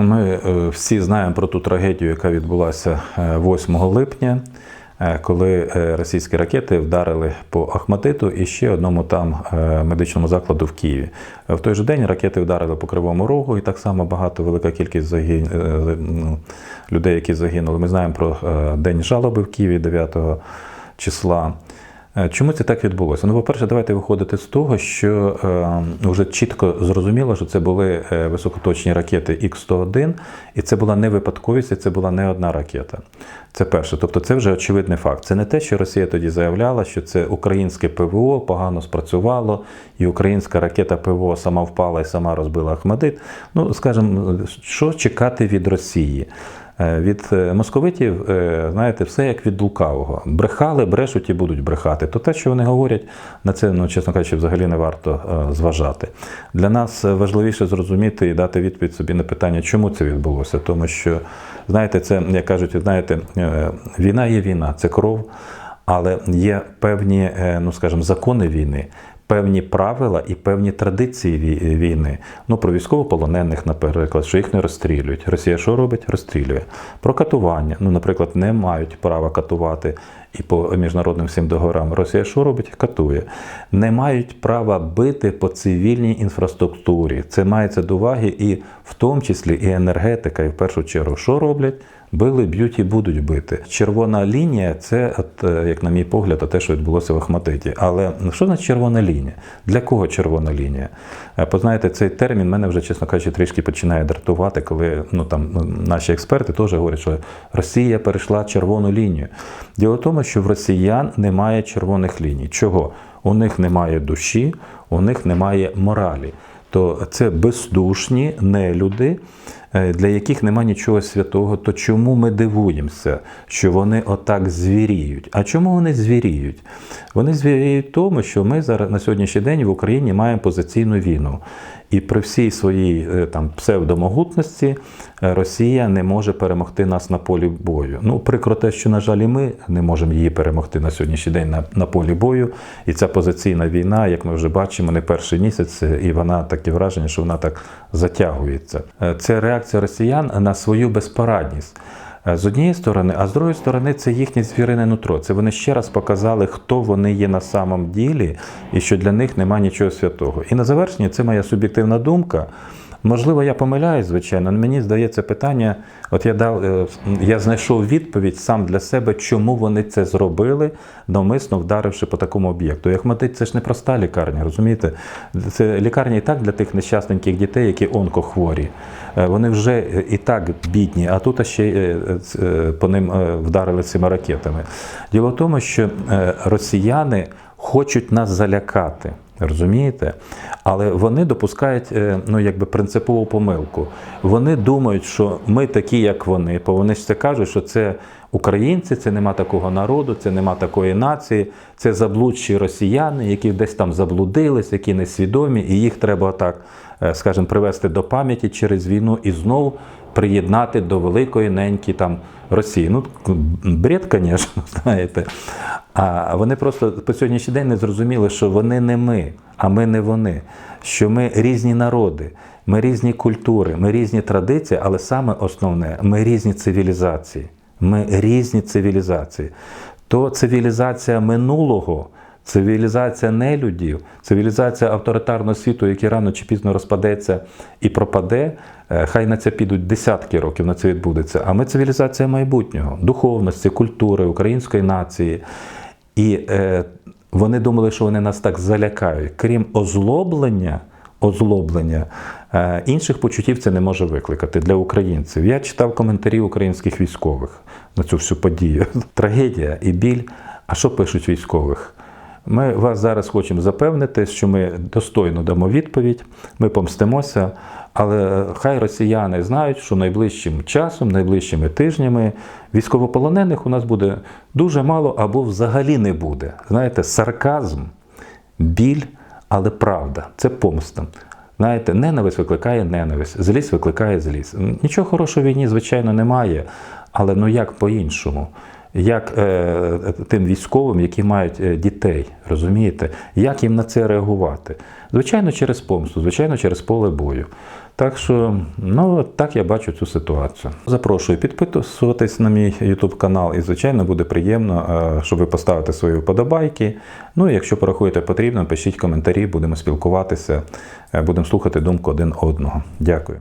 Ми е, всі знаємо про ту трагедію, яка відбулася е, 8 липня, е, коли е, російські ракети вдарили по Ахматиту і ще одному там е, медичному закладу в Києві. Е, В той же день ракети вдарили по Кривому Рогу, і так само багато велика кількість загин... е, ну, людей, які загинули. Ми знаємо про е, день жалоби в Києві 9 числа. Е, Чому це так відбулося? Ну, по-перше, давайте виходити з того, що е, вже чітко зрозуміло, що це були е, високоточні ракети Х-101, і це була не випадковість, і це була не одна ракета. Це перше. Тобто це вже очевидний факт. Це не те, що Росія тоді заявляла, що це українське ПВО погано спрацювало, і українська ракета ПВО сама впала і сама розбила Ахмадит. Ну, скажімо, що чекати від Росії? Е, Від е, московитів, е, знаєте, все як від лукавого. Брехали, брешуть і будуть брехати. То те, що вони говорять, на це, ну, чесно кажучи, взагалі не варто зважати. Для нас важливіше зрозуміти і дати відповідь собі на питання, чому це відбулося. Тому що, знаєте, це, як кажуть, знаєте, війна є війна, це кров, але є певні, ну скажімо, закони війни. Певні правила і певні традиції вій- війни. Ну, про військовополонених, наприклад, що їх не розстрілюють. Росія що робить? Розстрілює. Про катування. Ну, наприклад, не мають права катувати і по міжнародним всім договорам. Росія що робить? Катує. Не мають права бити по цивільній інфраструктурі. Це мається до уваги і в тому числі і енергетика, і в першу чергу, що роблять? Били, б'ють і будуть бити. Червона лінія це, е, як на мій погляд, те, що відбулося в Ахматиті. Але що значить червона лінія? Для кого червона лінія? Е, Познаєте, цей термін мене вже, чесно кажучи, трішки починає дратувати, коли ну, там, наші експерти теж говорять, що Росія перейшла червону лінію. Діло в тому, що в росіян немає червоних ліній. Чого? У них немає душі, у них немає моралі. То це бездушні нелюди, для яких нема нічого святого, то чому ми дивуємося, що вони отак звіріють? А чому вони звіріють? Вони звіріють тому, що ми зараз на сьогоднішній день в Україні маємо позиційну війну. І при всій своїй е, там псевдомогутності е, Росія не може перемогти нас на полі бою. Ну, прикро те, що, на жаль, і ми не можемо її перемогти на сьогоднішній день на, на полі бою. І ця позиційна війна, як ми вже бачимо, не перший місяць, е, і вона таке враження, що вона так затягується. Е, Це реакція росіян на свою безпорадність. Е, З однієї сторони, а з другої сторони, це їхнє звірине нутро. Це вони ще раз показали, хто вони є на самом ділі, і що для них немає нічого святого. І на завершення це моя суб'єктивна думка. Можливо, я помиляюсь, звичайно, але мені здається питання. От я дав, е, я знайшов відповідь сам для себе, чому вони це зробили, навмисно вдаривши по такому об'єкту. Ахматит це ж не проста лікарня, розумієте? Це лікарня і так для тих нещасненьких дітей, які онкохворі. Е, Вони вже е, і так бідні, а тут ще по ним вдарили цими ракетами. Діло в тому, що росіяни хочуть нас залякати. Розумієте? Але вони допускають е, ну, якби принципову помилку. Вони думають, що ми такі, як вони, бо вони ж це кажуть, що це українці, це нема такого народу, це нема такої нації, це заблудші росіяни, які десь там заблудились, які несвідомі, і їх треба так, е, скажімо, привести до пам'яті через війну і знову приєднати до великої неньки там Росії. Ну, бред, звісно, знаєте. А вони просто по сьогоднішній день не зрозуміли, що вони не ми, а ми не вони. Що ми різні народи, ми різні культури, ми різні традиції, але саме основне, ми різні цивілізації. Ми різні цивілізації. То цивілізація минулого. Цивілізація нелюдів, цивілізація авторитарного світу, який рано чи пізно розпадеться і пропаде, е, хай на це підуть десятки років, на це відбудеться. А ми цивілізація майбутнього, духовності, культури, української нації. І е, вони думали, що вони нас так залякають. Крім озлоблення, озлоблення, інших почуттів це не може викликати для українців. Я читав коментарі українських військових на цю всю подію. Трагедія і біль. А що пишуть військових? Ми вас зараз хочемо запевнити, що ми достойно дамо відповідь, ми помстимося, але хай росіяни знають, що найближчим часом, найближчими тижнями військовополонених у нас буде дуже мало або взагалі не буде. Знаєте, сарказм, біль, але правда це помста. Знаєте, ненависть викликає ненависть, злість викликає злість. Нічого хорошого в війні, звичайно, немає, але ну як по-іншому? Як е, тим військовим, які мають е, дітей, розумієте, як їм на це реагувати? Звичайно, через помсту, звичайно, через поле бою. Так що, ну так я бачу цю ситуацію. Запрошую підписуватись на мій YouTube канал, і звичайно буде приємно, е, щоб ви поставите свої вподобайки. Ну і якщо порахуєте потрібно, пишіть коментарі, будемо спілкуватися, е, будемо слухати думку один одного. Дякую.